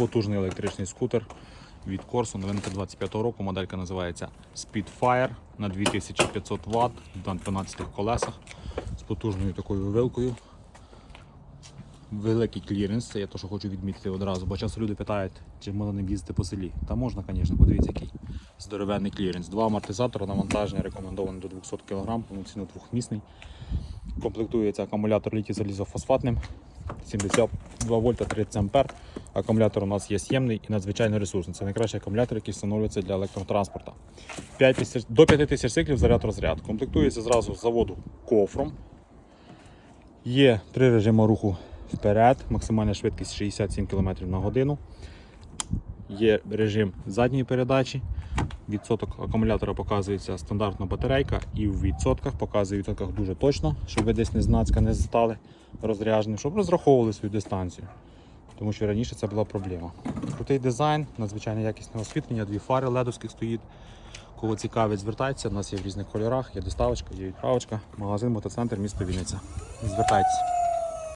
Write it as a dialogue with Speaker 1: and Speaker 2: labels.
Speaker 1: Потужний електричний скутер від Corso, новинка 25-го року. Моделька називається Speedfire на 2500 Вт на 12 колесах з потужною такою вилкою. Великий кліренс, це я то, що хочу відмітити одразу, бо часто люди питають, чи можна ним їздити по селі. Та можна, звісно, подивіться, який здоровенний кліренс. Два амортизатора, навантаження рекомендоване до 200 кг, повноцінно двохмісний. Комплектується акумулятор літій залізофосфатним 72 вольта 30 ампер. Акумулятор у нас є сємний і надзвичайно ресурсний. Це найкращий акумулятор, який встановлюється для електротранспорту. 5 тисяч, до 5000 циклів заряд розряд. Комплектується зразу з заводу кофром. Є три режими руху вперед, максимальна швидкість 67 км на годину. Є режим задньої передачі. Відсоток акумулятора показується стандартна батарейка, і в відсотках показує в відсотках дуже точно, щоб ви десь не знацька не стали розрядженим, щоб розраховували свою дистанцію. Тому що раніше це була проблема. Крутий дизайн, надзвичайно якісне освітлення, дві фари ледовських стоїть. Кого цікавить, звертайтеся. У нас є в різних кольорах, є доставочка, є відправочка. Магазин мотоцентр місто Вінниця. Звертайтеся.